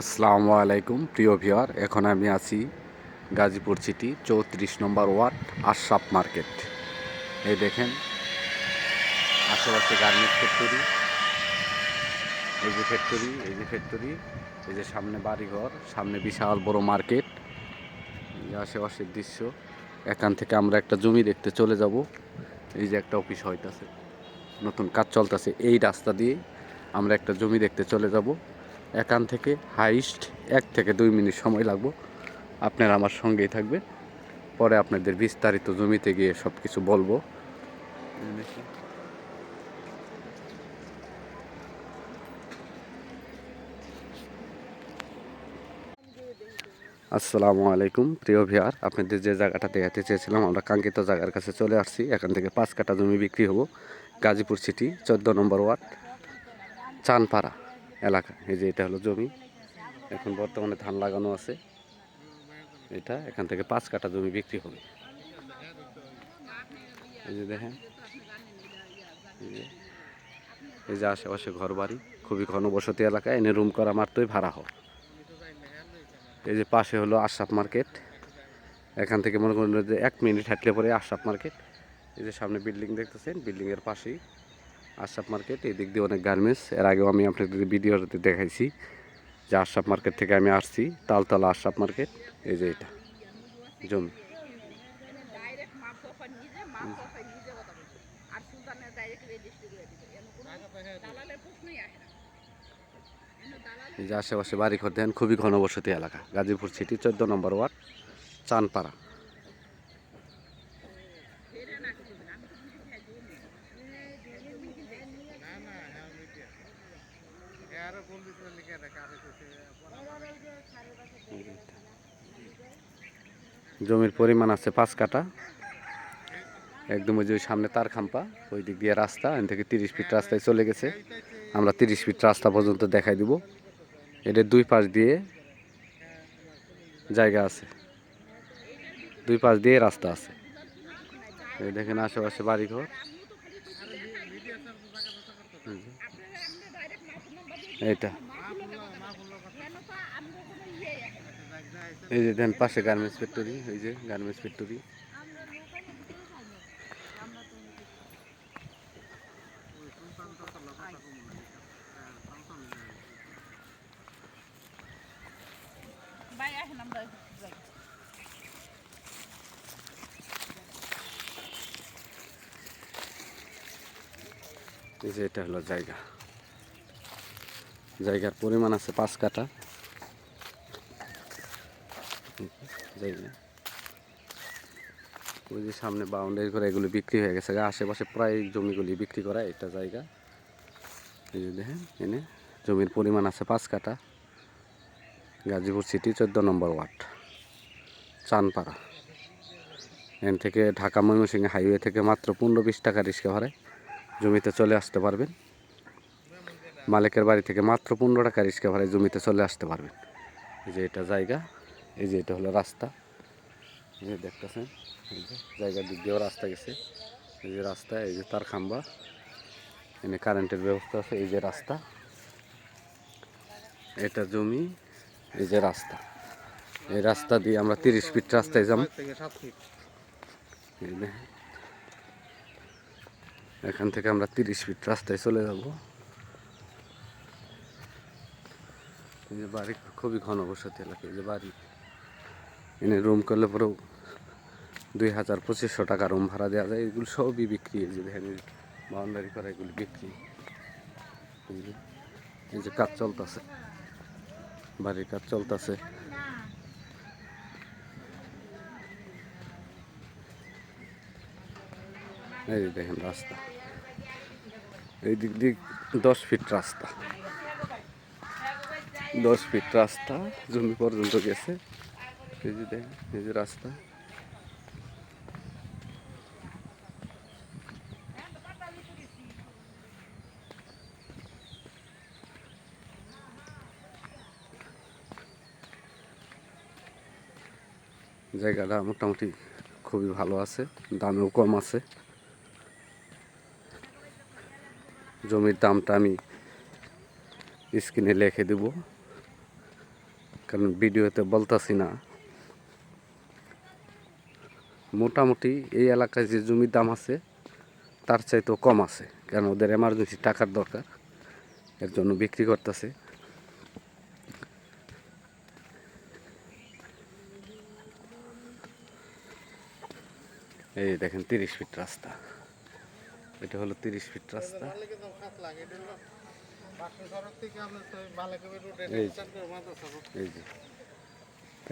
আসসালামু আলাইকুম, প্রিয় ভিওয়ার এখন আমি আছি গাজীপুর সিটি, চৌত্রিশ নম্বর ওয়ার্ড, আশরাফ মার্কেট। এই দেখেন, আশেপাশে গার্মেন্টস ফ্যাক্টরি এই যে ফ্যাক্টরি এই যে ফ্যাক্টরি এই যে সামনে বাড়িঘর, সামনে বিশাল বড় মার্কেট। আশেপাশের দৃশ্য, এখান থেকে আমরা একটা জমি দেখতে চলে যাব। এই যে একটা অফিস হইতাছে, নতুন কাজ চলতেছে, এই রাস্তা দিয়ে আমরা একটা জমি দেখতে চলে যাব। এখান থেকে, হাইস্ট এক থেকে দুই মিনিট সময় লাগবো। আপনারা আমার সঙ্গেই থাকবেন। পরে আপনাদের বিস্তারিত জমিতে গিয়ে সব কিছু বলব। আসসালামু আলাইকুম, প্রিয় ভিয়ার আপনাদের যে জায়গাটা দেখাতে চেয়েছিলাম, আমরা কাঙ্ক্ষিত জায়গার কাছে চলে আসছি। এখান থেকে পাঁচ কাটা জমি বিক্রি হব। গাজীপুর সিটি, চোদ্দ নম্বর ওয়ার্ড, চানপাড়া। এলাকা। এই যে এটা হলো জমি। এখন বর্তমানে ধান লাগানো আছে। এটা এখান থেকে পাঁচ কাটা জমি বিক্রি হবে। এই যে দেখেন। এই যে। আশেপাশে ঘর বাড়ি খুবই ঘনবসতি এলাকা, এনে রুম করা মাত্রই ভাড়া হয়। এই যে পাশে হলো আশরাফ মার্কেট। এখান থেকে মনে করেন যে এক মিনিট হাঁটলে পরে আশরাফ মার্কেট। এই যে সামনে বিল্ডিং দেখতেছেন, বিল্ডিংয়ের পাশেই। আশরাফ মার্কেট এই দিক দিয়ে অনেক গার্মেন্টস। এর আগেও আমি আপনাদের ভিডিওতে দেখাইছি যে আশরাফ মার্কেট থেকে আমি আসছি, তালতলা আশরাফ মার্কেট এই যে এটা, জমি। এই যে আশেপাশে বাড়ি ঘর দেন খুবই ঘনবসতি এলাকা, গাজীপুর সিটি চোদ্দ নম্বর ওয়ার্ড, চানপাড়া ফেরে না কিছু না আমি তো কিছু খাই দিই জমির পরিমাণ আছে পাঁচ কাটা একদম ওই যে সামনে তার খাম্পা, ওই দিক দিয়ে রাস্তা, এখান থেকে তিরিশ ফিট রাস্তায় চলে গেছে। আমরা তিরিশ ফিট রাস্তা পর্যন্ত দেখাই দিব। এদের দুই পাশ দিয়ে জায়গা আছে। দুই পাশ দিয়ে রাস্তা আছে। এই দেখেন আশেপাশে বাড়িঘর। এইটা। এই যে দেন পাশে গার্মেন্টস ফ্যাক্টরি এই যে গার্মেন্টস ফ্যাক্টরি এই যে এটা হলো জায়গা। জায়গার পরিমাণ আছে পাঁচ কাটা ওই যে সামনে বাউন্ডারি করে এগুলো বিক্রি হয়ে গেছে আশেপাশে প্রায় জমিগুলি বিক্রি করা এটা জায়গা। এই যে দেখেন, এনে জমির পরিমাণ আছে পাঁচ কাটা গাজীপুর সিটি চোদ্দ নম্বর ওয়ার্ড, চানপাড়া। এখান থেকে ঢাকা ময়মনসিংহ হাইওয়ে থেকে মাত্র পনেরো বিশ টাকা রিক্সা ভাড়ায় জমিতে চলে আসতে পারবেন। মালিকের বাড়ি থেকে মাত্র পনেরো টাকা রিক্সা ভাড়ায় জমিতে চলে আসতে পারবেন। যে এটা জায়গা। এই যে এটা হলো রাস্তা। যে দেখতেছেন, এই যে জায়গার দিক দিয়েও রাস্তা গেছে। এই যে রাস্তা, এই যে তার খাম্বা। এনে কারেন্টের ব্যবস্থা আছে, এই যে রাস্তা। এটা জমি, এই যে রাস্তা। এই রাস্তা দিয়ে আমরা তিরিশ ফিট রাস্তায় যাব। এখান থেকে আমরা তিরিশ ফিট রাস্তায় চলে যাব। এই যে বাড়ি খুবই ঘনবসতি এলাকা, এই যে বাড়ি। এনে রুম করলে পরেও দুই হাজার পঁচিশশো টাকা রুম ভাড়া দেওয়া যায়। এগুলো সবই বিক্রি এই দেখেন বাউন্ডারি করা এগুলো বিক্রি। এই যে কাজ চলতেছে। বাড়ির কাজ চলতেছে। এই দেখেন রাস্তা। এই দিক দিক দশ ফিট রাস্তা। দশ ফিট রাস্তা, জমি পর্যন্ত গেছে। এই যে রাস্তা। জায়গাটা মোটামুটি খুবই ভালো আছে, দামেও কম আছে। জমির দামটা আমি স্ক্রিনে লিখে দেব, কারণ ভিডিওতে বলতাছি না। মোটামুটি এই এলাকায় যে জমির দাম আছে, তার চাইতেও কম আছে। কারণ ওদের এমার্জেন্সি টাকার দরকার। এর জন্য বিক্রি করতেছে। এই দেখেন, তিরিশ ফিট রাস্তা। এটা হলো তিরিশ ফিট রাস্তা। এই যে।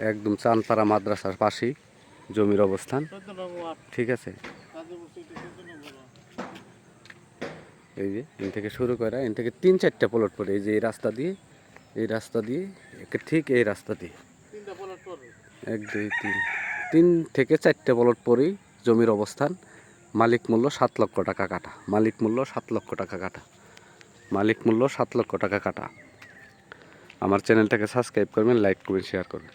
একদম চানপাড়া মাদ্রাসার পাশেই। জমির অবস্থান। ঠিক আছে? এই যে এন থেকে শুরু করা এন থেকে তিন চারটা প্লট পড়ে, এই যে এই রাস্তা দিয়ে, এই রাস্তা দিয়ে ঠিক এই রাস্তা দিয়ে। এক, দুই, তিন তিন থেকে চারটে প্লট পরেই জমির অবস্থান। মালিক মূল্য সাত লক্ষ টাকা কাটা। মালিক মূল্য সাত লক্ষ টাকা কাটা। মালিক মূল্য সাত লক্ষ টাকা কাটা। আমার চ্যানেলটাকে সাবস্ক্রাইব করবেন লাইক করবেন শেয়ার করবেন।